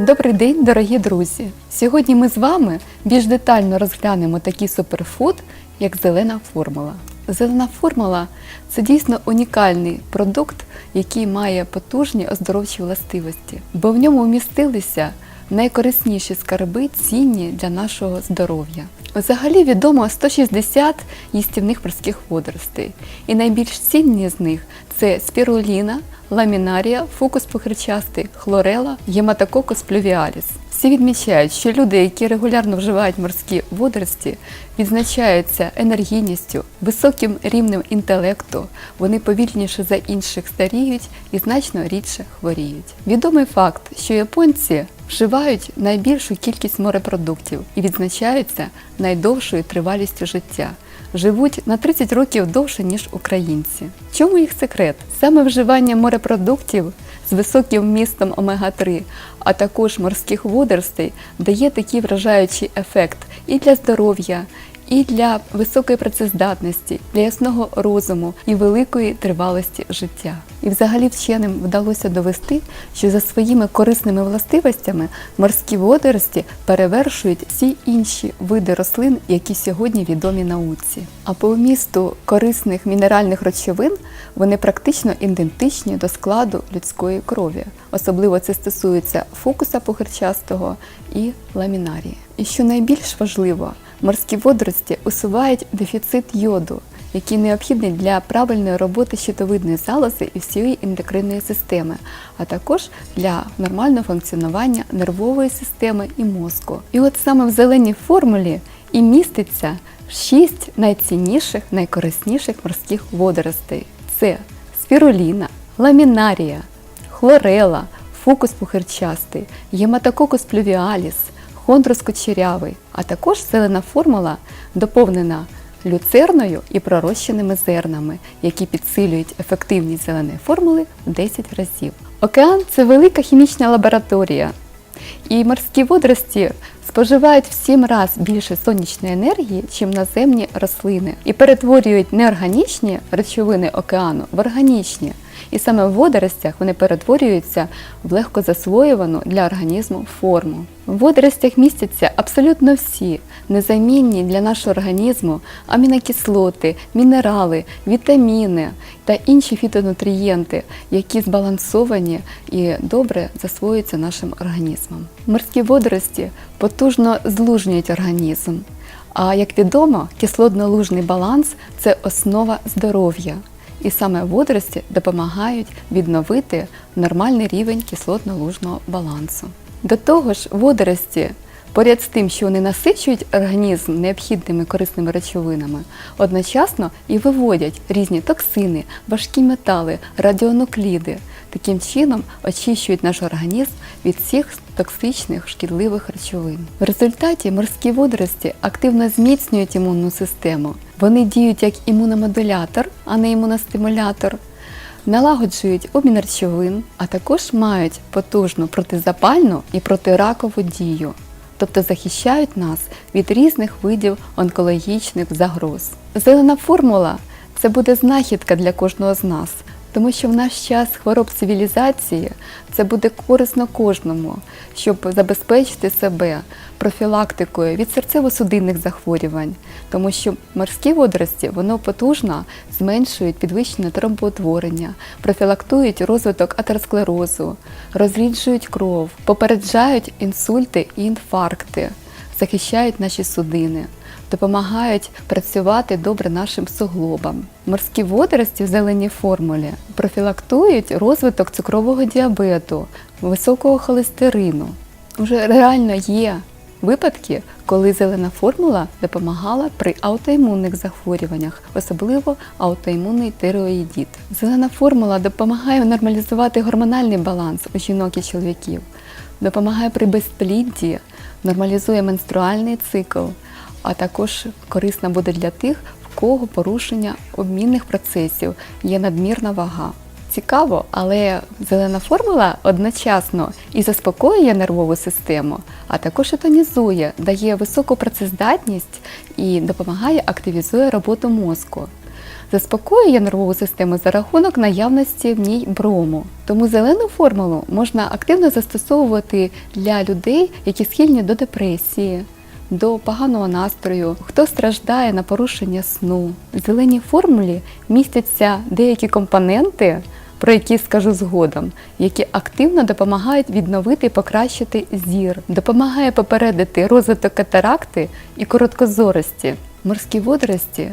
Добрий день, дорогі друзі! Сьогодні ми з вами більш детально розглянемо такий суперфуд, як зелена формула. Зелена формула це дійсно унікальний продукт, який має потужні оздоровчі властивості, бо в ньому вмістилися найкорисніші скарби цінні для нашого здоров'я. Взагалі відомо 160 їстівних морських водоростей, і найбільш цінні з них це спіруліна, ламінарія, фукус похричастий, хлорела, гематококус плювіаліс. Всі відмічають, що люди, які регулярно вживають морські водорості, відзначаються енергійністю, високим рівнем інтелекту, вони повільніше за інших старіють і значно рідше хворіють. Відомий факт, що японці вживають найбільшу кількість морепродуктів і відзначаються найдовшою тривалістю життя. Живуть на 30 років довше, ніж українці. Чому їх секрет? Саме вживання морепродуктів з високим вмістом омега-3, а також морських водоростей дає такий вражаючий ефект і для здоров'я, і для високої працездатності, для ясного розуму і великої тривалості життя. І взагалі вченим вдалося довести, що за своїми корисними властивостями морські водорості перевершують всі інші види рослин, які сьогодні відомі науці. А по вмісту корисних мінеральних речовин вони практично ідентичні до складу людської крові. Особливо це стосується фокуса похирчастого і ламінарії. І що найбільш важливо, морські водорості усувають дефіцит йоду, який необхідний для правильної роботи щитовидної залози і всієї ендокринної системи, а також для нормального функціонування нервової системи і мозку. І от саме в зеленій формулі і міститься шість найцінніших, найкорисніших морських водоростей: це спіруліна, ламінарія, хлорела, фукус пухирчастий, гематококус плювіаліс, хондрус кучерявий, а також зелена формула доповнена люцерною і пророщеними зернами, які підсилюють ефективність зеленої формули в 10 разів. Океан це велика хімічна лабораторія, і морські водорості споживають в 7 разів більше сонячної енергії, чим наземні рослини, і перетворюють неорганічні речовини океану в органічні. І саме в водоростях вони перетворюються в легко засвоювану для організму форму. В водоростях містяться абсолютно всі незамінні для нашого організму амінокислоти, мінерали, вітаміни та інші фітонутрієнти, які збалансовані і добре засвоюються нашим організмом. Морські водорості потужно злужнюють організм. А як відомо, кислотно-лужний баланс це основа здоров'я. І саме водорості допомагають відновити нормальний рівень кислотно-лужного балансу. До того ж, водорості, поряд з тим, що вони насичують організм необхідними корисними речовинами, одночасно і виводять різні токсини, важкі метали, радіонукліди. Таким чином очищують наш організм від всіх токсичних шкідливих речовин. В результаті морські водорості активно зміцнюють імунну систему. Вони діють як імуномодулятор, а не імуностимулятор, налагоджують обмін речовин, а також мають потужну протизапальну і протиракову дію, тобто захищають нас від різних видів онкологічних загроз. Зелена формула це буде знахідка для кожного з нас. Тому що в наш час хвороб цивілізації це буде корисно кожному, щоб забезпечити себе профілактикою від серцево-судинних захворювань, тому що морські водорості воно потужно зменшують підвищення тромбоутворення, профілактують розвиток атеросклерозу, розріджують кров, попереджають інсульти і інфаркти, захищають наші судини допомагають працювати добре нашим суглобам. Морські водорості в зеленій формулі профілактують розвиток цукрового діабету, високого холестерину. Уже реально є випадки, коли зелена формула допомагала при аутоімунних захворюваннях, особливо аутоімунний тиреоїдіт. Зелена формула допомагає нормалізувати гормональний баланс у жінок і чоловіків, допомагає при безплідді, нормалізує менструальний цикл а також корисна буде для тих, в кого порушення обмінних процесів, є надмірна вага. Цікаво, але зелена формула одночасно і заспокоює нервову систему, а також і тонізує, дає високу працездатність і допомагає активізує роботу мозку. заспокоює нервову систему за рахунок наявності в ній брому. Тому зелену формулу можна активно застосовувати для людей, які схильні до депресії, до поганого настрою, хто страждає на порушення сну. В зеленій формулі містяться деякі компоненти, про які скажу згодом, які активно допомагають відновити і покращити зір, допомагає попередити розвиток катаракти і короткозорості. Морські водорості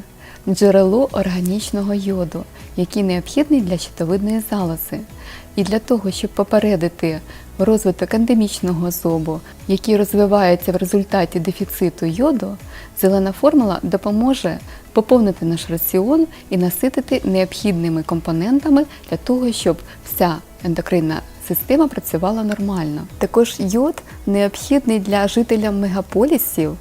джерело органічного йоду, який необхідний для щитовидної залози. І для того, щоб попередити розвиток ендемічного зобу, який розвивається в результаті дефіциту йоду, зелена формула допоможе поповнити наш раціон і наситити необхідними компонентами для того, щоб вся ендокринна система працювала нормально. Також йод необхідний для жителів мегаполісів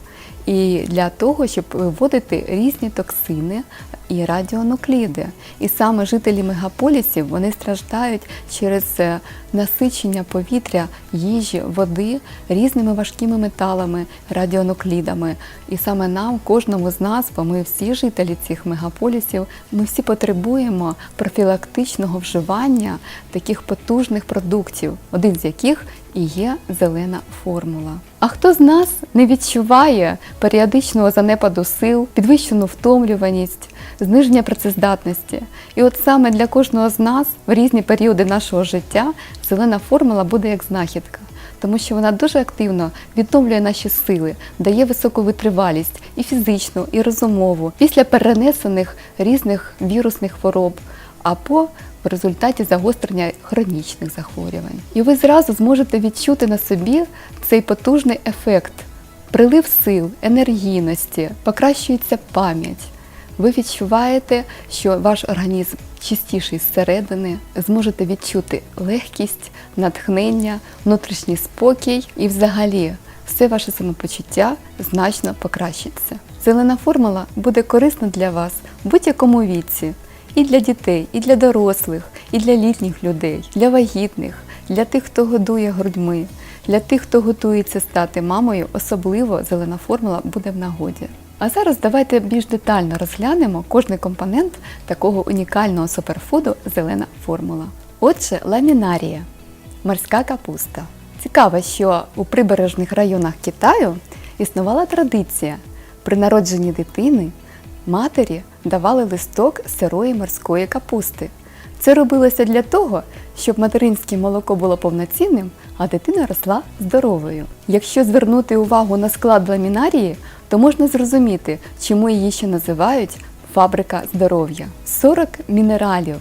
і для того, щоб виводити різні токсини і радіонукліди. І саме жителі мегаполісів вони страждають через е, насичення повітря, їжі, води різними важкими металами, радіонуклідами. І саме нам, кожному з нас, бо ми всі жителі цих мегаполісів, ми всі потребуємо профілактичного вживання таких потужних продуктів, один з яких і є зелена формула. А хто з нас не відчуває періодичного занепаду сил, підвищену втомлюваність, зниження працездатності? І от саме для кожного з нас в різні періоди нашого життя зелена формула буде як знахідка. Тому що вона дуже активно відновлює наші сили, дає високу витривалість і фізичну, і розумову після перенесених різних вірусних хвороб або в результаті загострення хронічних захворювань. І ви зразу зможете відчути на собі цей потужний ефект, прилив сил, енергійності, покращується пам'ять. Ви відчуваєте, що ваш організм чистіший зсередини, зможете відчути легкість, натхнення, внутрішній спокій і взагалі все ваше самопочуття значно покращиться. Зелена формула буде корисна для вас в будь-якому віці, і для дітей, і для дорослих, і для літніх людей, для вагітних, для тих, хто годує грудьми, для тих, хто готується стати мамою, особливо зелена формула буде в нагоді. А зараз давайте більш детально розглянемо кожний компонент такого унікального суперфуду зелена формула. Отже, ламінарія морська капуста. Цікаво, що у прибережних районах Китаю існувала традиція при народженні дитини матері давали листок сирої морської капусти. Це робилося для того, щоб материнське молоко було повноцінним, а дитина росла здоровою. Якщо звернути увагу на склад ламінарії, то можна зрозуміти, чому її ще називають фабрика здоров'я. 40 мінералів,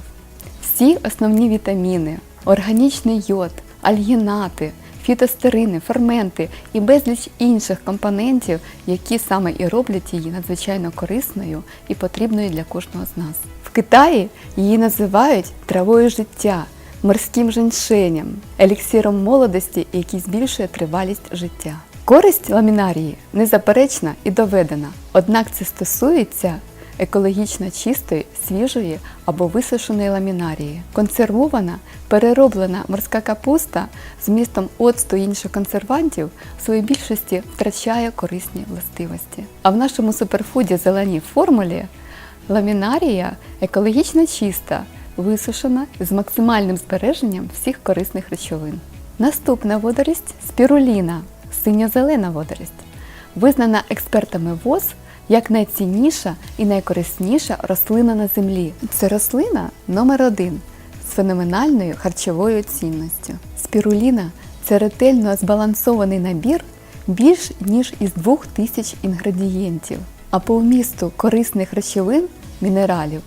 всі основні вітаміни, органічний йод, альгінати, фітостерини, ферменти і безліч інших компонентів, які саме і роблять її надзвичайно корисною і потрібною для кожного з нас. В Китаї її називають травою життя, морським женьшенем, еліксиром молодості, який збільшує тривалість життя. Користь ламінарії незаперечна і доведена, однак це стосується екологічно чистої, свіжої або висушеної ламінарії. Консервована, перероблена морська капуста з містом оцту і інших консервантів в своїй більшості втрачає корисні властивості. А в нашому суперфуді зеленій формулі ламінарія екологічно чиста, висушена з максимальним збереженням всіх корисних речовин. Наступна водорість спіруліна, синьо-зелена водорість, визнана експертами ВОЗ як найцінніша і найкорисніша рослина на землі. Це рослина номер один з феноменальною харчовою цінністю. Спіруліна це ретельно збалансований набір більш ніж із двох тисяч інгредієнтів. А по вмісту корисних речовин мінералів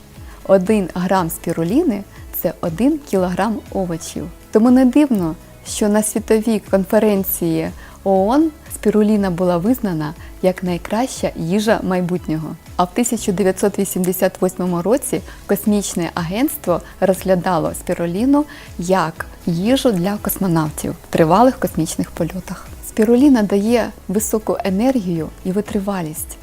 1 грам спіруліни це 1 кілограм овочів. Тому не дивно, що на світовій конференції ООН спіруліна була визнана як найкраща їжа майбутнього. А в 1988 році космічне агентство розглядало спіруліну як їжу для космонавтів в тривалих космічних польотах. Спіруліна дає високу енергію і витривалість,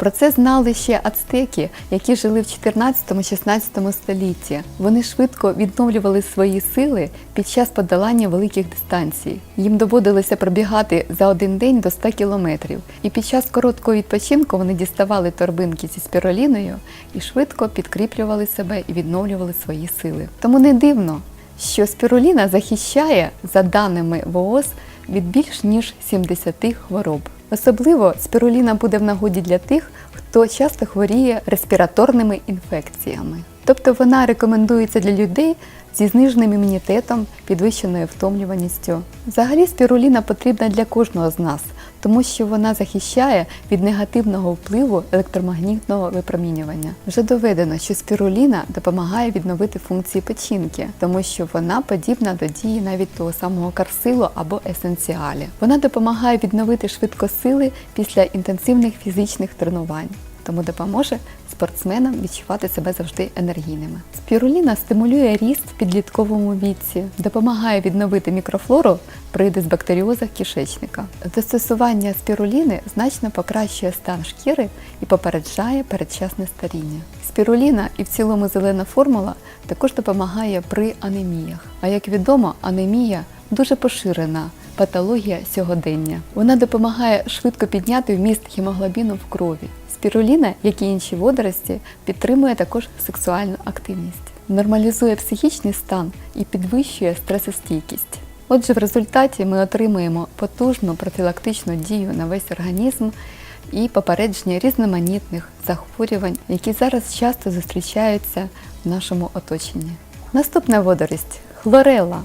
Про це знали ще ацтеки, які жили в 14-16 столітті. Вони швидко відновлювали свої сили під час подолання великих дистанцій. Їм доводилося пробігати за один день до 100 кілометрів. І під час короткого відпочинку вони діставали торбинки зі спіроліною і швидко підкріплювали себе і відновлювали свої сили. Тому не дивно, що спіруліна захищає, за даними ВООЗ, від більш ніж 70 хвороб. Особливо спіруліна буде в нагоді для тих, хто часто хворіє респіраторними інфекціями. Тобто вона рекомендується для людей зі зниженим імунітетом, підвищеною втомлюваністю. Взагалі спіруліна потрібна для кожного з нас, тому що вона захищає від негативного впливу електромагнітного випромінювання. Вже доведено, що спіруліна допомагає відновити функції печінки, тому що вона подібна до дії навіть того самого карсилу або есенціалі. Вона допомагає відновити швидко сили після інтенсивних фізичних тренувань. Тому допоможе спортсменам відчувати себе завжди енергійними. Спіруліна стимулює ріст в підлітковому віці, допомагає відновити мікрофлору при дисбактеріозах кишечника. Застосування спіруліни значно покращує стан шкіри і попереджає передчасне старіння. Спіруліна і в цілому зелена формула також допомагає при анеміях. А як відомо, анемія дуже поширена патологія сьогодення. Вона допомагає швидко підняти вміст гемоглобіну в крові. Спіруліна, як і інші водорості, підтримує також сексуальну активність, нормалізує психічний стан і підвищує стресостійкість. Отже, в результаті ми отримуємо потужну профілактичну дію на весь організм і попередження різноманітних захворювань, які зараз часто зустрічаються в нашому оточенні. Наступна водорость хлорела.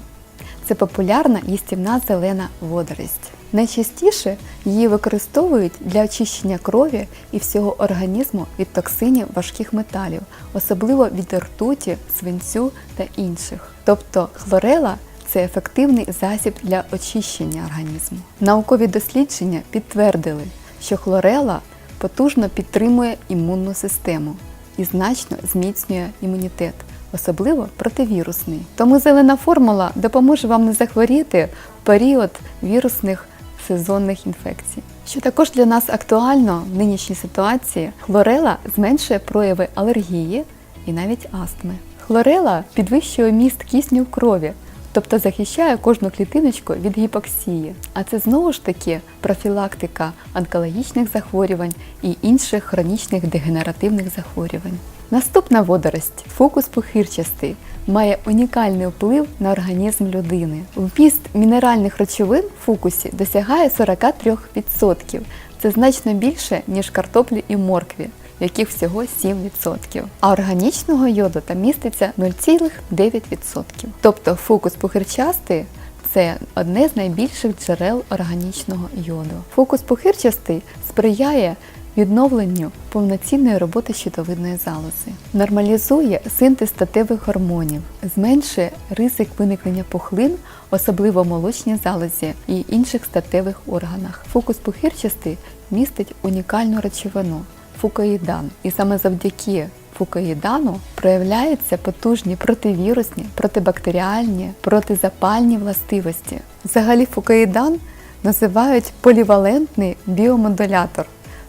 Це популярна їстівна зелена водорость. Найчастіше її використовують для очищення крові і всього організму від токсинів важких металів, особливо від ртуті, свинцю та інших. Тобто хлорела це ефективний засіб для очищення організму. Наукові дослідження підтвердили, що хлорела потужно підтримує імунну систему і значно зміцнює імунітет особливо противірусний. Тому зелена формула допоможе вам не захворіти в період вірусних сезонних інфекцій. Що також для нас актуально в нинішній ситуації, хлорела зменшує прояви алергії і навіть астми. Хлорела підвищує міст кисню в крові, тобто захищає кожну клітиночку від гіпоксії. А це знову ж таки профілактика онкологічних захворювань і інших хронічних дегенеративних захворювань. Наступна водорость фокус похирчастий має унікальний вплив на організм людини. Вміст мінеральних речовин в фокусі досягає 43%. Це значно більше, ніж картоплі і моркві, яких всього 7%. А органічного йоду там міститься 0,9%. Тобто фокус похирчастий це одне з найбільших джерел органічного йоду. Фокус похирчастий сприяє відновленню повноцінної роботи щитовидної залози, нормалізує синтез статевих гормонів, зменшує ризик виникнення пухлин, особливо в молочній залозі і інших статевих органах. Фокус похирчастий містить унікальну речовину фукоїдан. І саме завдяки фукоїдану проявляються потужні противірусні, протибактеріальні, протизапальні властивості. Взагалі фукоїдан називають полівалентний біомодулятор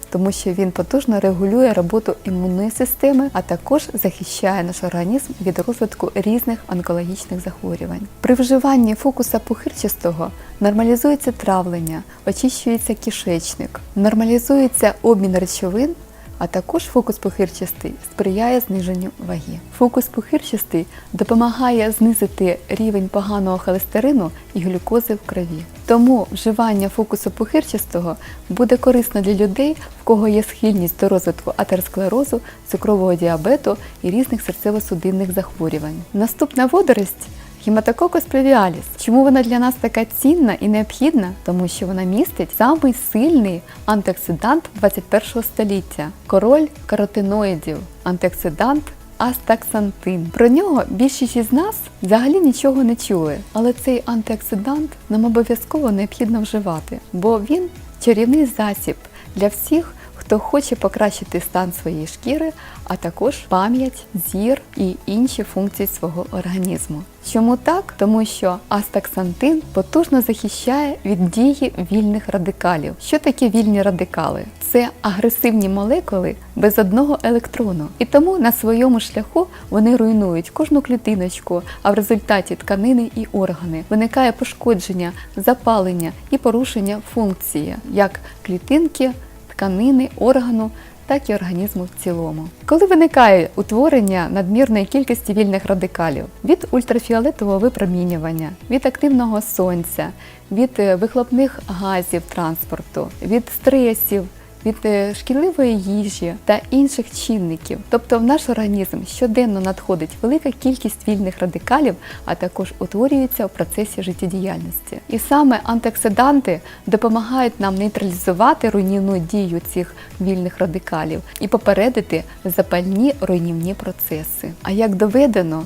тому що він потужно регулює роботу імунної системи, а також захищає наш організм від розвитку різних онкологічних захворювань. При вживанні фокуса пухирчастого нормалізується травлення, очищується кишечник, нормалізується обмін речовин. А також фокус похирчастий сприяє зниженню ваги. Фокус похирчастий допомагає знизити рівень поганого холестерину і глюкози в крові. Тому вживання фокусу похирчастого буде корисно для людей, в кого є схильність до розвитку атеросклерозу, цукрового діабету і різних серцево-судинних захворювань. Наступна водорость Хіматококос плевіаліс. Чому вона для нас така цінна і необхідна? Тому що вона містить самий сильний антиоксидант 21 століття король каротиноїдів, антиоксидант астаксантин. Про нього більшість із нас взагалі нічого не чули, але цей антиоксидант нам обов'язково необхідно вживати, бо він чарівний засіб для всіх хто хоче покращити стан своєї шкіри, а також пам'ять, зір і інші функції свого організму. Чому так? Тому що астаксантин потужно захищає від дії вільних радикалів. Що таке вільні радикали? Це агресивні молекули без одного електрону. І тому на своєму шляху вони руйнують кожну клітиночку, а в результаті тканини і органи виникає пошкодження, запалення і порушення функції як клітинки, тканини, органу. Так і організму в цілому. Коли виникає утворення надмірної кількості вільних радикалів від ультрафіолетового випромінювання, від активного сонця, від е, вихлопних газів транспорту, від стресів, від е, шкідливої їжі та інших чинників. Тобто в наш організм щоденно надходить велика кількість вільних радикалів, а також утворюється в процесі життєдіяльності. І саме антиоксиданти допомагають нам нейтралізувати руйнівну дію цих вільних радикалів і попередити запальні руйнівні процеси. А як доведено,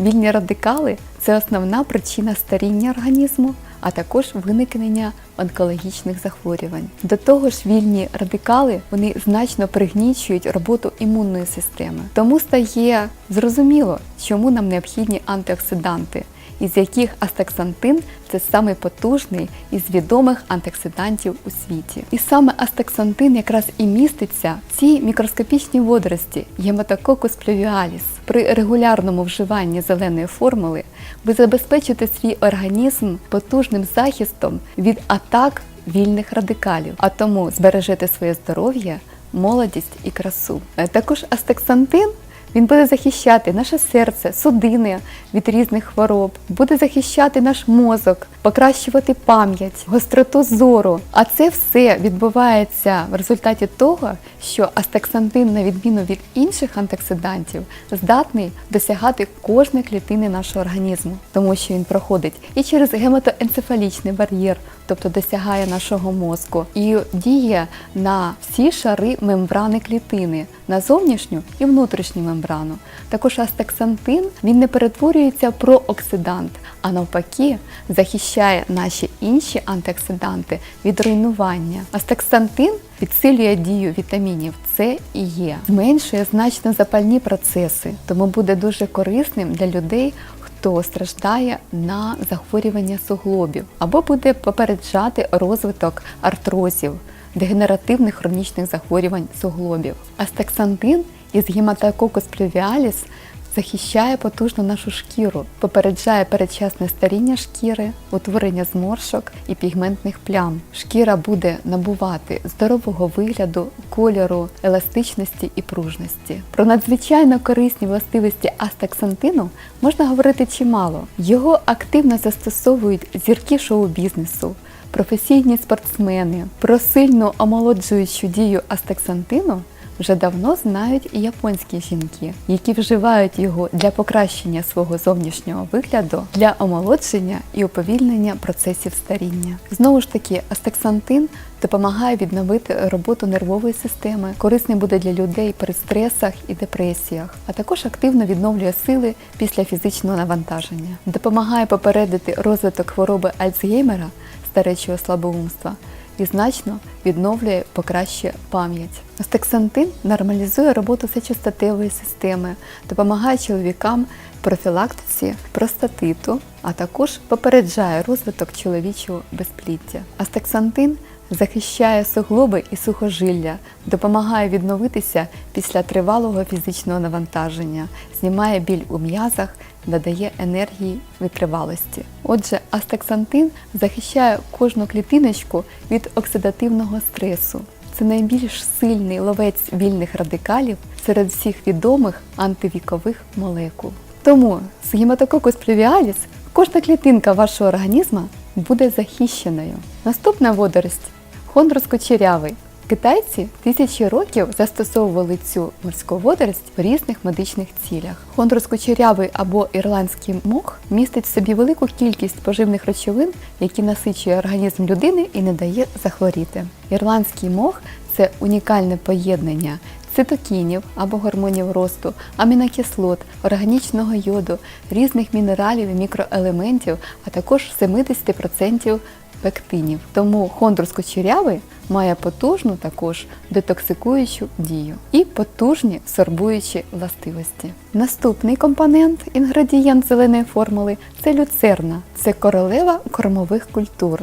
вільні радикали це основна причина старіння організму, а також виникнення онкологічних захворювань. До того ж, вільні радикали вони значно пригнічують роботу імунної системи. Тому стає зрозуміло, чому нам необхідні антиоксиданти, із яких астаксантин це самий потужний із відомих антиоксидантів у світі. І саме астаксантин якраз і міститься в цій мікроскопічній водорості Гематококус плювіаліс. При регулярному вживанні зеленої формули ви забезпечите свій організм потужним захистом від атак вільних радикалів, а тому збережете своє здоров'я, молодість і красу. Е, Також астаксантин він буде захищати наше серце, судини від різних хвороб, буде захищати наш мозок, покращувати пам'ять, гостроту зору. А це все відбувається в результаті того, що астаксантин, на відміну від інших антиоксидантів, здатний досягати кожної клітини нашого організму, тому що він проходить і через гематоенцефалічний бар'єр, тобто досягає нашого мозку, і діє на всі шари мембрани клітини, на зовнішню і внутрішню мембрану. Також астаксантин він не перетворюється в прооксидант, а навпаки захищає наші інші антиоксиданти від руйнування. Астаксантин підсилює дію вітамінів С і Е, зменшує значно запальні процеси, тому буде дуже корисним для людей, хто страждає на захворювання суглобів, або буде попереджати розвиток артрозів, дегенеративних хронічних захворювань суглобів. Астаксантин із гематококус плювіаліс захищає потужно нашу шкіру, попереджає передчасне старіння шкіри, утворення зморшок і пігментних плям. Шкіра буде набувати здорового вигляду, кольору, еластичності і пружності. Про надзвичайно корисні властивості астаксантину можна говорити чимало. Його активно застосовують зірки шоу-бізнесу. Професійні спортсмени про сильну омолоджуючу дію астаксантину вже давно знають і японські жінки, які вживають його для покращення свого зовнішнього вигляду, для омолодження і уповільнення процесів старіння. Знову ж таки, астаксантин допомагає відновити роботу нервової системи, корисний буде для людей при стресах і депресіях, а також активно відновлює сили після фізичного навантаження, допомагає попередити розвиток хвороби Альцгеймера, старечого слабоумства і значно відновлює, покращує пам'ять. Астаксантин нормалізує роботу сечостатевої системи, допомагає чоловікам профілактиці простатиту, а також попереджає розвиток чоловічого безпліття. Астаксантин захищає суглоби і сухожилля, допомагає відновитися після тривалого фізичного навантаження, знімає біль у м'язах, додає енергії витривалості. Отже, астаксантин захищає кожну клітиночку від оксидативного стресу. Це найбільш сильний ловець вільних радикалів серед всіх відомих антивікових молекул. Тому з гематококус плювіаліс кожна клітинка вашого організму буде захищеною. Наступна водорость хондрус кучерявий. Китайці тисячі років застосовували цю морську водорость в різних медичних цілях. Хондрус кучерявий або ірландський мох містить в собі велику кількість поживних речовин, які насичує організм людини і не дає захворіти. Ірландський мох це унікальне поєднання цитокінів або гормонів росту, амінокислот, органічного йоду, різних мінералів і мікроелементів, а також 70% пектинів. Тому хондрус кучерявий має потужну також детоксикуючу дію і потужні сорбуючі властивості. Наступний компонент, інгредієнт зеленої формули це люцерна. Це королева кормових культур.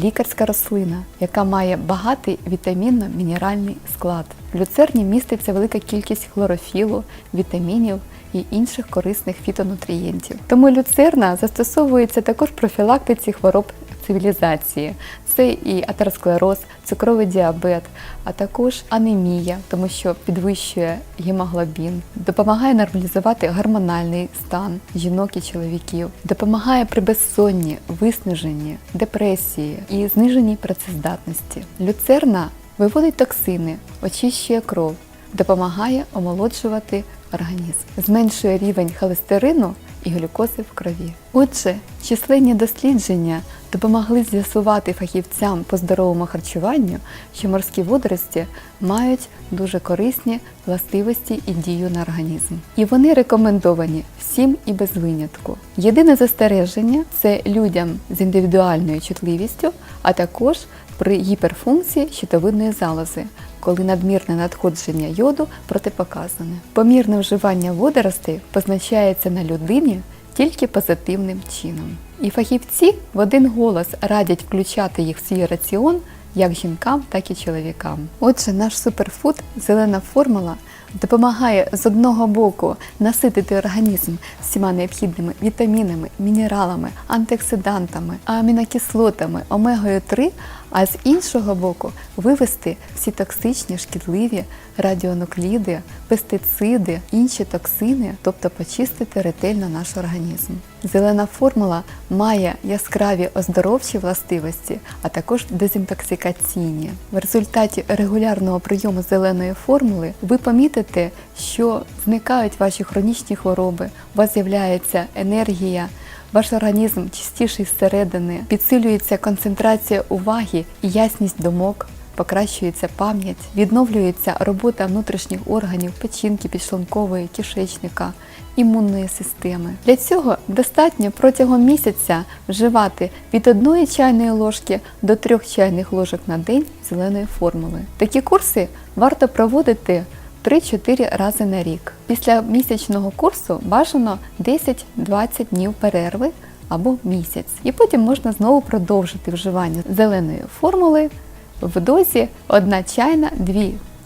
Лікарська рослина, яка має багатий вітамінно-мінеральний склад. В люцерні міститься велика кількість хлорофілу, вітамінів і інших корисних фітонутрієнтів. Тому люцерна застосовується також в профілактиці хвороб цивілізації. Це і атеросклероз, цукровий діабет, а також анемія, тому що підвищує гемоглобін, допомагає нормалізувати гормональний стан жінок і чоловіків, допомагає при безсонні, виснаженні, депресії і зниженні працездатності. Люцерна виводить токсини, очищує кров, допомагає омолоджувати організм, зменшує рівень холестерину і глюкози в крові. Отже, численні дослідження допомогли з'ясувати фахівцям по здоровому харчуванню, що морські водорості мають дуже корисні властивості і дію на організм. І вони рекомендовані всім і без винятку. Єдине застереження це людям з індивідуальною чутливістю, а також при гіперфункції щитовидної залози, коли надмірне надходження йоду протипоказане. Помірне вживання водоростей позначається на людині тільки позитивним чином. І фахівці в один голос радять включати їх в свій раціон як жінкам, так і чоловікам. Отже, наш суперфуд, зелена формула, допомагає з одного боку наситити організм всіма необхідними вітамінами, мінералами, антиоксидантами, амінокислотами, омегою 3, а з іншого боку вивести всі токсичні, шкідливі радіонукліди, пестициди, інші токсини, тобто почистити ретельно наш організм. Зелена формула має яскраві оздоровчі властивості, а також дезінтоксикаційні. В результаті регулярного прийому зеленої формули ви помітите, що зникають ваші хронічні хвороби, у вас з'являється енергія. Ваш організм чистіший зсередини, підсилюється концентрація уваги і ясність думок, покращується пам'ять, відновлюється робота внутрішніх органів, печінки, підшлункової, кишечника, імунної системи. Для цього достатньо протягом місяця вживати від 1 чайної ложки до 3 чайних ложок на день зеленої формули. Такі курси варто проводити 3-4 рази на рік. Після місячного курсу бажано 10-20 днів перерви або місяць. І потім можна знову продовжити вживання зеленої формули в дозі 1 чайна 2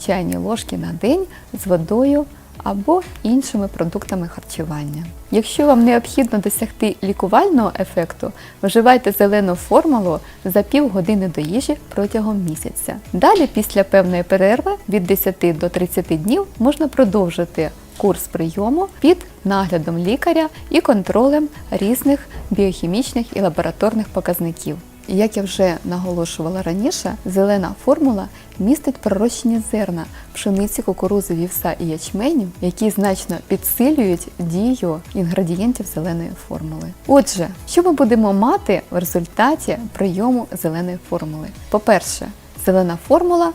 чайні ложки на день з водою або іншими продуктами харчування. Якщо вам необхідно досягти лікувального ефекту, вживайте зелену формулу за півгодини до їжі протягом місяця. Далі, після певної перерви від 10 до 30 днів, можна продовжити курс прийому під наглядом лікаря і контролем різних біохімічних і лабораторних показників. Як я вже наголошувала раніше, зелена формула містить пророщені зерна пшениці, кукурузи, вівса і ячменю, які значно підсилюють дію інгредієнтів зеленої формули. Отже, що ми будемо мати в результаті прийому зеленої формули? По-перше, зелена формула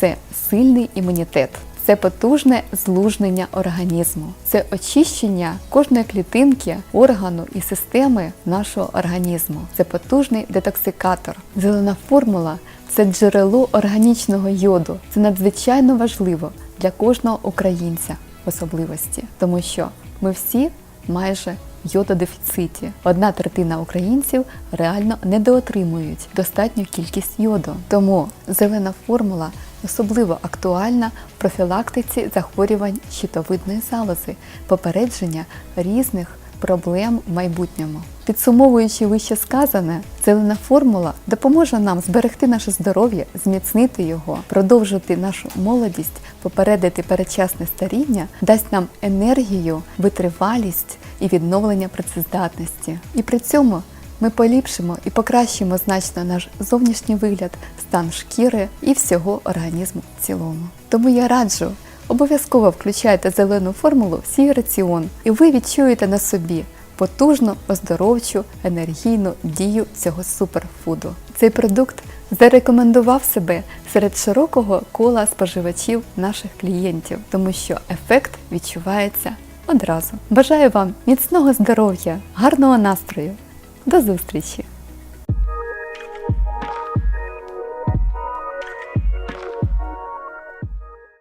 це сильний імунітет. Це потужне злужнення організму, це очищення кожної клітинки, органу і системи нашого організму. Це потужний детоксикатор. Зелена формула це джерело органічного йоду. Це надзвичайно важливо для кожного українця в особливості, тому що ми всі майже йододефіциті. Одна третина українців реально недоотримують достатню кількість йоду. Тому зелена формула особливо актуальна в профілактиці захворювань щитовидної залози, попередження різних проблем в майбутньому. Підсумовуючи вище сказане, зелена формула допоможе нам зберегти наше здоров'я, зміцнити його, продовжити нашу молодість, попередити передчасне старіння, дасть нам енергію, витривалість і відновлення працездатності. І при цьому ми поліпшимо і покращимо значно наш зовнішній вигляд, стан шкіри і всього організму в цілому. Тому я раджу обов'язково включайте зелену формулу в свій раціон, і ви відчуєте на собі потужну, оздоровчу, енергійну дію цього суперфуду. Цей продукт зарекомендував себе серед широкого кола споживачів наших клієнтів, тому що ефект відчувається одразу. Бажаю вам міцного здоров'я, гарного настрою! До зустрічі!